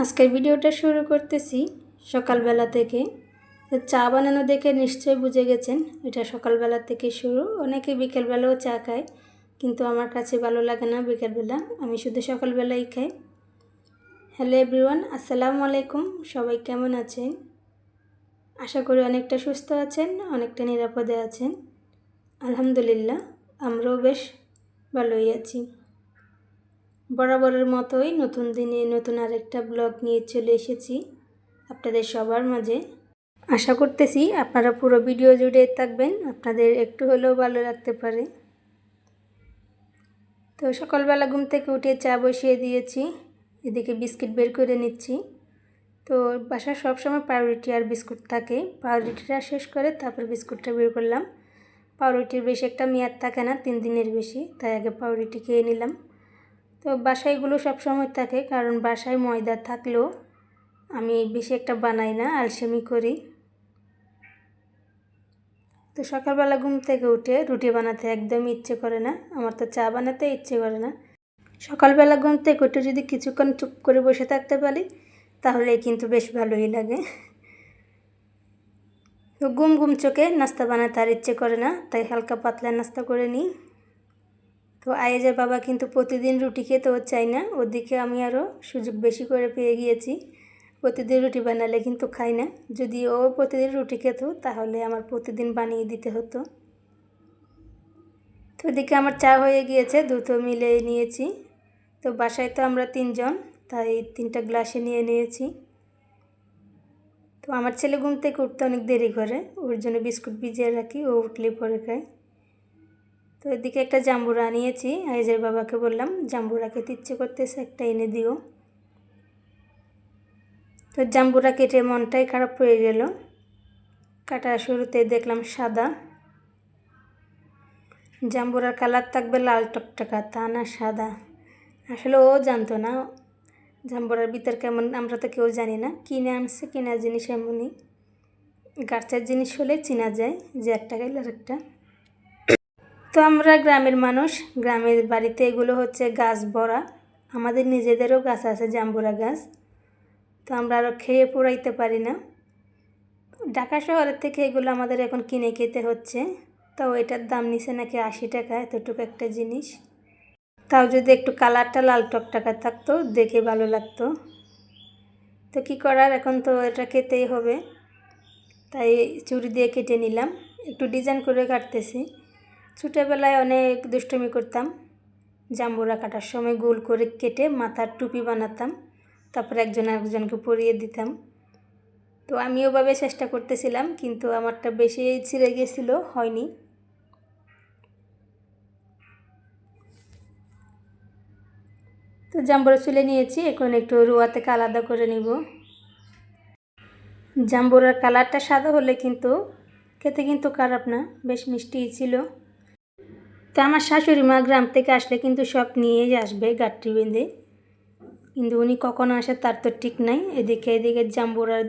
আজকের ভিডিওটা শুরু করতেছি সকালবেলা থেকে। চা বানানো দেখে নিশ্চয়ই বুঝে গেছেন, এটা সকালবেলা থেকে শুরু। অনেকে বিকেলবেলাও চা খায়, কিন্তু আমার কাছে ভালো লাগে না বিকেলবেলা, আমি শুধু সকালবেলাই খাই। হ্যালো এভরিওয়ান, আসসালামু আলাইকুম, সবাই কেমন আছেন? আশা করি অনেকটা সুস্থ আছেন, অনেকটা নিরাপদে আছেন। আলহামদুলিল্লাহ, আমরাও বেশ ভালোই আছি। বরাবরের মতোই নতুন দিনে নতুন আরেকটা ব্লগ নিয়ে চলে এসেছি আপনাদের সবার মাঝে। আশা করতেছি আপনারা পুরো ভিডিও জুড়ে থাকবেন, আপনাদের একটু হলেও ভালো লাগতে পারে। তো সকালবেলা ঘুম থেকে উঠে চা বসিয়ে দিয়েছি, এদিকে বিস্কিট বের করে নিচ্ছি। তো বাসায় সবসময় পাউরুটি আর বিস্কুট থাকে পাউরুটিটা শেষ করে তারপর বিস্কুটটা বের করলাম। পাউরুটির বেশি একটা মেয়াদ থাকে না, তিন দিনের বেশি, তাই আগে পাউরুটি খেয়ে নিলাম। তো বাসায় এগুলো সবসময় থাকে, কারণ বাসায় ময়দা থাকলেও আমি বেশি একটা বানাই না, আলসেমি করি। তো সকালবেলা ঘুম থেকে উঠে রুটি বানাতে একদমই ইচ্ছে করে না, আমার তো চা বানাতে ইচ্ছে করে না। সকালবেলা ঘুম থেকে উঠে যদি কিছুক্ষণ চুপ করে বসে থাকতে পারি তাহলে কিন্তু বেশ ভালোই লাগে। তো ঘুম ঘুম চোখে নাস্তা বানাতে আর ইচ্ছে করে না, তাই হালকা পাতলা নাস্তা করে নিই। তো আয়েজের বাবা কিন্তু প্রতিদিন রুটি খেতে খেতেও চাই না। ওদিকে আমি আরও সুযোগ বেশি করে পেয়ে গিয়েছি। প্রতিদিন রুটি বানালে কিন্তু খাই না। যদি ও প্রতিদিন রুটি খেত, তাহলে আমার প্রতিদিন বানিয়ে দিতে হতো। তো ওদিকে আমার চা হয়ে গিয়েছে, দুটো মিলে নিয়েছি। তো বাসায় তো আমরা তিনজন, তাই তিনটা গ্লাসে নিয়ে নিয়েছি। তো আমার ছেলে ঘুম থেকে উঠতে অনেক দেরি করে, ওর জন্য বিস্কুট ভিজিয়ে রাখি, ও উঠলে পরে খায়। তো এদিকে একটা জাম্বুরা নিয়েছি আইজের বাবাকে বললাম জাম্বুরা খেতে ইচ্ছে করতেছে একটা এনে দিও। তো জাম্বুরা কেটে মনটাই খারাপ হয়ে গেল। কাটা শুরুতে দেখলাম সাদা। জাম্বুরার কালার থাকবে লাল টকটকা, তা না সাদা। আসলে ও জানতো না জাম্বুরার ভিতর কেমন, আমরা তো কেউ জানি না। কিনে আনছে, কেনা জিনিস এমনই। গাছের জিনিস হলে চেনা যায় যে একটা গেলে আর একটা। তো আমরা গ্রামের মানুষ। গ্রামের বাড়িতে এগুলো হচ্ছে গাছ ভরা। আমাদের নিজেদেরও গাছ আছে, জাম্বুরা গাছ। তো আমরা আরও খেয়ে পোড়াইতে পারি না। ঢাকা শহরের থেকে এগুলো আমাদের এখন কিনে খেতে হচ্ছে। তাও এটার দাম নিছে নাকি আশি টাকা, এতটুকু একটা জিনিস। তাও যদি একটু কালারটা লাল টকটাকা থাকতো, দেখে ভালো লাগতো। তো কী করার, এখন তো এটা খেতেই হবে। তাই চুরি দিয়ে কেটে নিলাম। একটু ডিজাইন করে কাটতেছি। ছোটোবেলায় অনেক দুষ্টমি করতাম। জাম্বুরা কাটার সময় গোল করে কেটে মাথার টুপি বানাতাম, তারপর একজন আরেকজনকে পরিয়ে দিতাম। তো আমি ওভাবে চেষ্টা করতেছিলাম, কিন্তু আমারটা বেশি ছিঁড়ে গিয়েছিল হয়নি। তো জাম্বুরা চুলে নিয়েছি, এখন একটু রুয়া থেকে আলাদা করে নিব। জাম্বুরার কালারটা সাদা হলে কিন্তু খেতে কিন্তু খারাপ না, বেশ মিষ্টিই ছিল। তো আমার শাশুড়ি মা গ্রাম থেকে আসলে কিন্তু সব নিয়েই আসবে গাঠটি বেঁধে। কিন্তু উনি কখন আসে তার তো ঠিক নাই। এদিকে এদিকে জাম্বুরার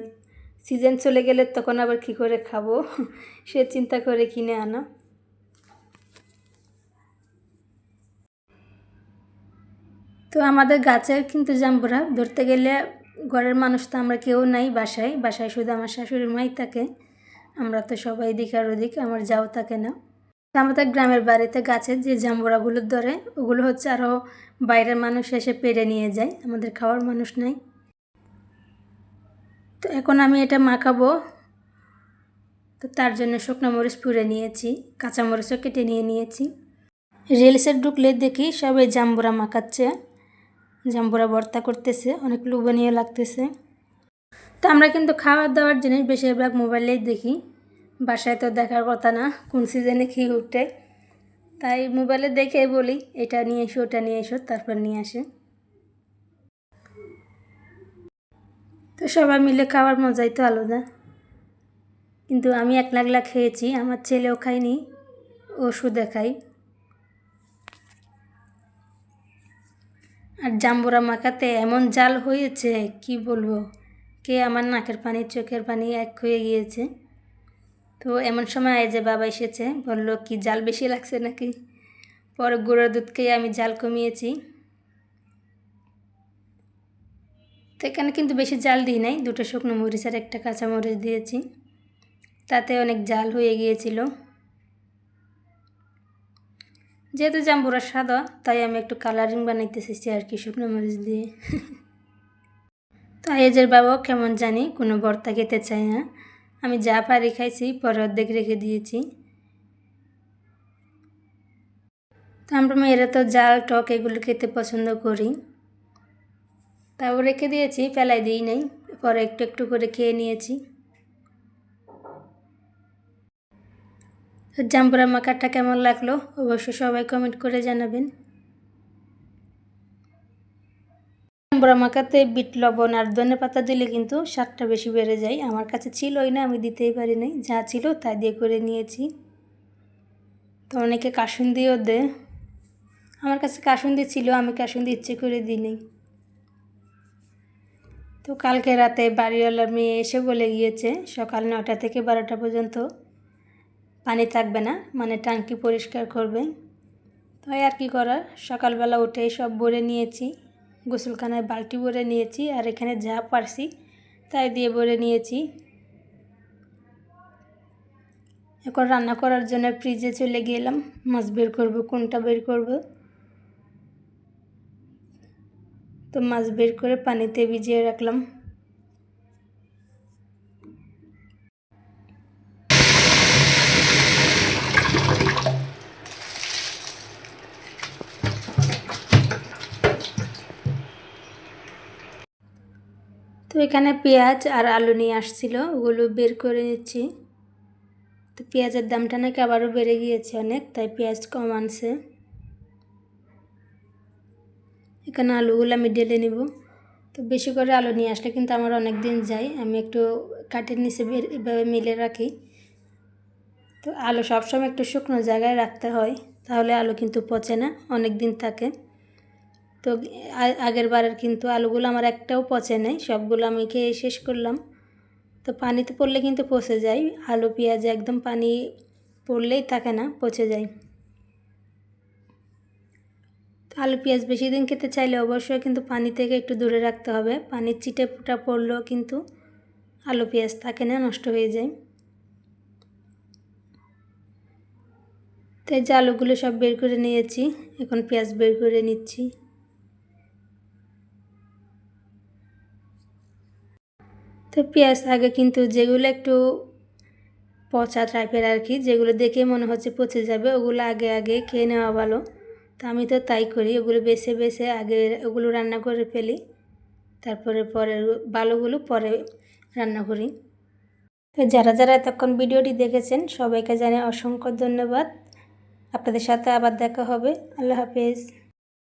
সিজন চলে গেলে তখন আবার কি করে খাব? সে চিন্তা করে কিনে আনা। তো আমাদের গাছের কিন্তু জাম্বুরা। ধরতে গেলে ঘরের মানুষ তো আমরা কেউ নাই বাসায়। বাসায় শুধু আমার শাশুড়ি মাই থাকে। আমরা তো সবাই এদিক আর ওদিক, আমার যাও থাকে না। আমাদের গ্রামের বাড়িতে গাছের যে জাম্বুরাগুলো ধরে, ওগুলো হচ্ছে আরও বাইরের মানুষ এসে পেরে নিয়ে যায়, আমাদের খাওয়ার মানুষ নাই। তো এখন আমি এটা মাখাবো। তো তার জন্য শুকনো মরিচ পুড়ে নিয়েছি, কাঁচা মরিচও কেটে নিয়ে নিয়েছি। রিলসে ঢুকলে দেখি সবাই জাম্বুরা মাখাচ্ছে, জাম্বুরা ভর্তা করতেছে, অনেক লোভনীয় লাগতেছে। তো আমরা কিন্তু খাওয়ার দাওয়ার জিনিস বেশিরভাগ মোবাইলেই দেখি। বাসায় তো দেখার কথা না, কোন সিজনে কী উঠে? তাই মোবাইলে দেখে বলি, এটা নিয়ে এসো, ওটা নিয়ে এসো, তারপর নিয়ে আসে। তো সবাই মিলে খাওয়ার মজাই তো আলাদা। কিন্তু আমি একলা একলা খেয়েছি, আমার ছেলেও খায়নি, ও শুধু খাই আর জাম্বুরা মাখাতে এমন জাল হয়েছে, কি বলব? কে আমার নাকের পানি, চোখের পানি এক হয়ে গিয়েছে। তো এমন সময় আয় যে বাবা এসেছে, বলল, কি জাল বেশি লাগছে নাকি? পরে গুঁড়োর দুধ খেয়ে আমি জাল কমিয়েছি। তো এখানে কিন্তু বেশি জাল দিই নাই, দুটো শুকনো মরিচ আর একটা কাঁচা মরিচ দিয়েছি। তাতে অনেক জাল হয়ে গিয়েছিল। যেহেতু জাম্বুরা সাদা, তাই আমি একটু কালারিং বানাইতে চেয়েছি আর কি শুকনো মরিচ দিয়ে। তো আয়েজের বাবাও কেমন জানি কোনো বর্তা খেতে চায় না। আমি যা পারি খাইছি, পরে অর্ধেক রেখে দিয়েছি। তো আমরা মেয়েরা তো জাল, টক এগুলো খেতে পছন্দ করি। তাও রেখে দিয়েছি, ফেলাই দিই নাই, পরে একটু একটু করে খেয়ে নিয়েছি। জাম্বুরা মাখাটা কেমন লাগল? অবশ্যই সবাই কমেন্ট করে জানাবেন। জাম্বুরা মাখাতে বিট লবণ আর ধনে পাতা দিলে কিন্তু স্বাদটা বেশি বেড়ে যায়। আমার কাছে ছিলই না, আমি দিতেই পারি নাই। যা ছিল তা দিয়ে করে নিয়েছি। তো অনেকে কাসুন্দিও দেয় আমার কাছে কাসুন্দি ছিল, আমি কাসুন্দি ইচ্ছে করে দিই তো কালকে রাতে বাড়িওয়ালার মেয়ে এসে বলে গিয়েছে, সকাল নটা থেকে বারোটা পর্যন্ত পানি থাকবে না মানে ট্যাঙ্কি পরিষ্কার করবে। তাই আর কি করার? সকালবেলা উঠে সব ভরে নিয়েছি। গোসলখানায় বালতি ভরে নিয়েছি আর এখানে যা পারছি তাই দিয়ে ভরে নিয়েছি। এখন রান্না করার জন্য ফ্রিজে চলে গেলাম। মাছ বের করব, কোনটা বের করব? তো মাছ বের করে পানিতে ভিজিয়ে রাখলাম। তো এখানে পেঁয়াজ আর আলু নিয়ে আসছিল, ওগুলো বের করে নিচ্ছি। তো পেঁয়াজের দামটা নাকি আবারও বেড়ে গিয়েছে অনেক, তাই পেঁয়াজ কম আনছে। এখানে আলুগুলো আমি ঢেলে নিব। তো বেশি করে আলু নিয়ে আসলে কিন্তু আমার অনেক দিন যায়, আমি একটু কাঠের নিচে এভাবে মিলে রাখি। তো আলু সবসময় একটু শুকনো জায়গায় রাখতে হয়, তাহলে আলু কিন্তু পচে না, অনেক দিন থাকে। তো আগের বারের কিন্তু আলুগুলো আমার একটাও পচে নেই, সবগুলো আমি খেয়ে শেষ করলাম। তো পানিতে পড়লে কিন্তু পচে যায়, আলু, পেঁয়াজ একদম পানি পড়লেই থাকে না, পচে যায়। আলু, পেঁয়াজ বেশি দিন খেতে চাইলে অবশ্যই কিন্তু পানি থেকে একটু দূরে রাখতে হবে, পানির চিটে ফুটা পড়লেও কিন্তু আলু, পেঁয়াজ থাকে না, নষ্ট হয়ে যায়। তো এই যে আলুগুলো সব বের করে নিয়েছি, এখন পেঁয়াজ বের করে নিচ্ছি। তো পেঁয়াজ আগে কিন্তু যেগুলো একটু পচা টাইপের আর কি, যেগুলো দেখে মনে হচ্ছে পচে যাবে, ওগুলো আগে আগে খেয়ে নেওয়া ভালো। তো আমি তো তাই করি, ওগুলো বেছে বেছে আগে ওগুলো রান্না করে ফেলি। তারপরে পরে ভালোগুলো পরে রান্না করি। তো যারা যারা এতক্ষণ ভিডিওটি দেখেছেন, সবাইকে জানে অসংখ্য ধন্যবাদ। আপনাদের সাথে আবার দেখা হবে। আল্লাহ হাফেজ।